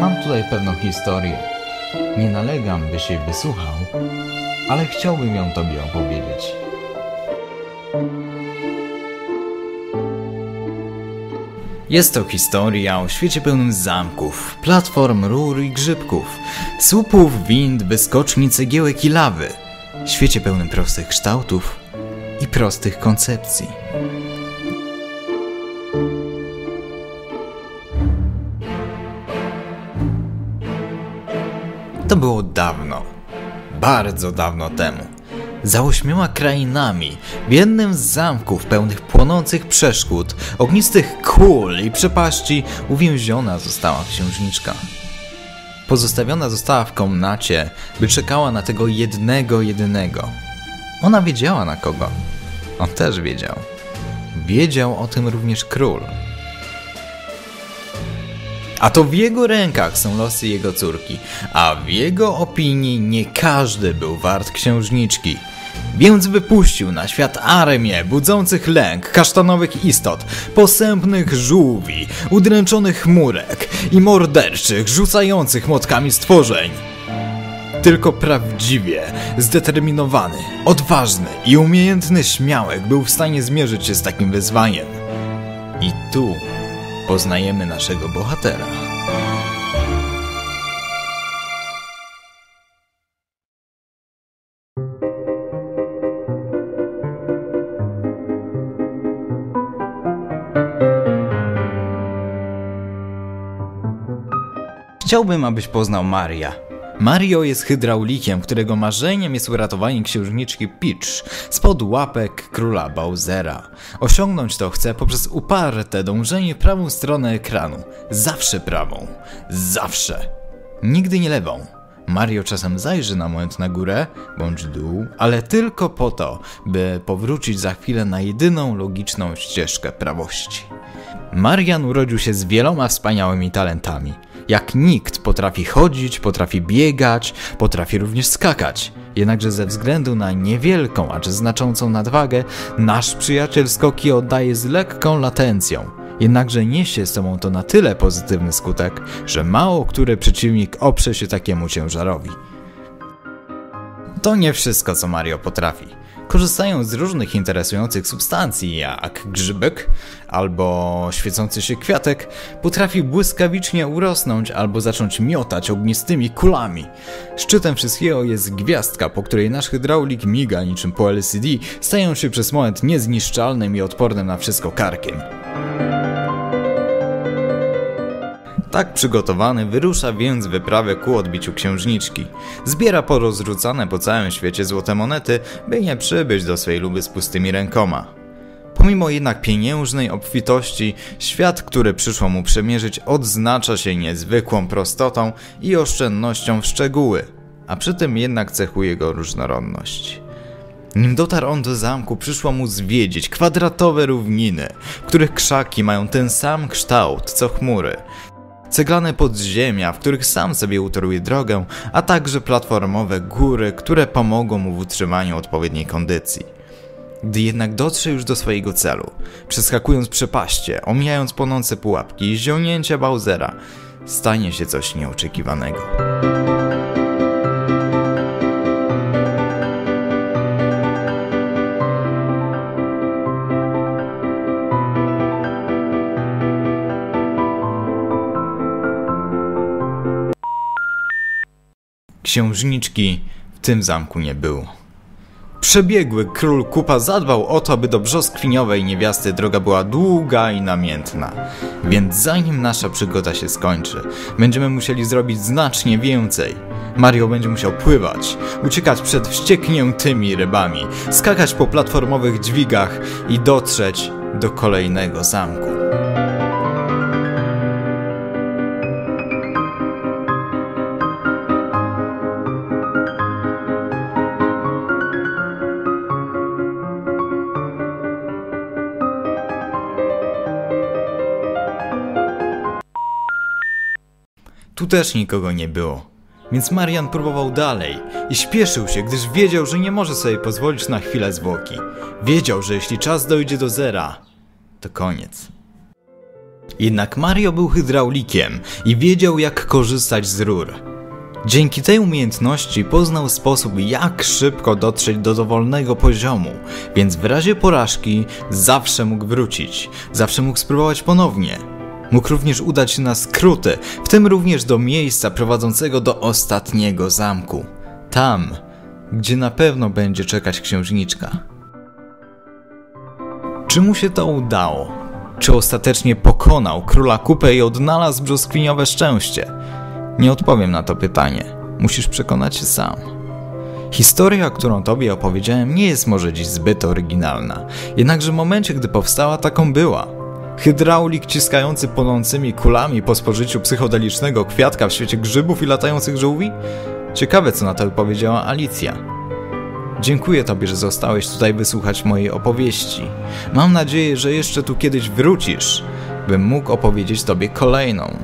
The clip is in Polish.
Mam tutaj pewną historię. Nie nalegam, byś jej wysłuchał, ale chciałbym ją tobie opowiedzieć. Jest to historia o świecie pełnym zamków, platform, rur i grzybków, słupów, wind, wyskoczni, cegiełek i lawy. Świecie pełnym prostych kształtów i prostych koncepcji. To było dawno, bardzo dawno temu. Za ośmioma krainami, w jednym z zamków pełnych płonących przeszkód, ognistych kul i przepaści, uwięziona została księżniczka. Pozostawiona została w komnacie, by czekała na tego jednego, jedynego. Ona wiedziała na kogo. On też wiedział. Wiedział o tym również król. A to w jego rękach są losy jego córki, a w jego opinii nie każdy był wart księżniczki. Więc wypuścił na świat armię budzących lęk kasztanowych istot, posępnych żółwi, udręczonych chmurek i morderczych, rzucających motkami stworzeń. Tylko prawdziwie zdeterminowany, odważny i umiejętny śmiałek był w stanie zmierzyć się z takim wyzwaniem. I tu poznajemy naszego bohatera. Chciałbym, abyś poznał Maria. Mario jest hydraulikiem, którego marzeniem jest uratowanie księżniczki Peach spod łapek króla Bowsera. Osiągnąć to chce poprzez uparte dążenie prawą stronę ekranu. Zawsze prawą. Zawsze. Nigdy nie lewą. Mario czasem zajrzy na moment na górę bądź dół, ale tylko po to, by powrócić za chwilę na jedyną logiczną ścieżkę prawości. Marian urodził się z wieloma wspaniałymi talentami. Jak nikt potrafi chodzić, potrafi biegać, potrafi również skakać. Jednakże ze względu na niewielką, acz znaczącą nadwagę, nasz przyjaciel skoki oddaje z lekką latencją. Jednakże niesie z sobą to na tyle pozytywny skutek, że mało który przeciwnik oprze się takiemu ciężarowi. To nie wszystko, co Mario potrafi. Korzystają z różnych interesujących substancji, jak grzybek albo świecący się kwiatek, potrafi błyskawicznie urosnąć albo zacząć miotać ognistymi kulami. Szczytem wszystkiego jest gwiazdka, po której nasz hydraulik miga niczym po LCD, stając się przez moment niezniszczalnym i odpornym na wszystko karkiem. Tak przygotowany wyrusza więc wyprawę ku odbiciu księżniczki. Zbiera porozrzucane po całym świecie złote monety, by nie przybyć do swej luby z pustymi rękoma. Pomimo jednak pieniężnej obfitości, świat, który przyszło mu przemierzyć, odznacza się niezwykłą prostotą i oszczędnością w szczegóły, a przy tym jednak cechuje go różnorodność. Nim dotarł on do zamku, przyszło mu zwiedzić kwadratowe równiny, których krzaki mają ten sam kształt co chmury, ceglane podziemia, w których sam sobie utoruje drogę, a także platformowe góry, które pomogą mu w utrzymaniu odpowiedniej kondycji. Gdy jednak dotrze już do swojego celu, przeskakując przepaście, omijając płonące pułapki i ziąnięcia Bowsera, stanie się coś nieoczekiwanego. Księżniczki w tym zamku nie było. Przebiegły król Kupa zadbał o to, aby do brzoskwiniowej niewiasty droga była długa i namiętna. Więc zanim nasza przygoda się skończy, będziemy musieli zrobić znacznie więcej. Mario będzie musiał pływać, uciekać przed wściekniętymi rybami, skakać po platformowych dźwigach i dotrzeć do kolejnego zamku. Tu też nikogo nie było. Więc Marian próbował dalej i śpieszył się, gdyż wiedział, że nie może sobie pozwolić na chwilę zwłoki. Wiedział, że jeśli czas dojdzie do zera, to koniec. Jednak Mario był hydraulikiem i wiedział jak korzystać z rur. Dzięki tej umiejętności poznał sposób, jak szybko dotrzeć do dowolnego poziomu, więc w razie porażki zawsze mógł wrócić, zawsze mógł spróbować ponownie. Mógł również udać się na skróty, w tym również do miejsca prowadzącego do ostatniego zamku. Tam, gdzie na pewno będzie czekać księżniczka. Czy mu się to udało? Czy ostatecznie pokonał króla kupę i odnalazł brzoskwiniowe szczęście? Nie odpowiem na to pytanie. Musisz przekonać się sam. Historia, którą tobie opowiedziałem, nie jest może dziś zbyt oryginalna, jednakże w momencie, gdy powstała, taką była. Hydraulik ciskający płonącymi kulami po spożyciu psychodelicznego kwiatka w świecie grzybów i latających żółwi? Ciekawe, co na to powiedziała Alicja. Dziękuję Tobie, że zostałeś tutaj wysłuchać mojej opowieści. Mam nadzieję, że jeszcze tu kiedyś wrócisz, bym mógł opowiedzieć Tobie kolejną.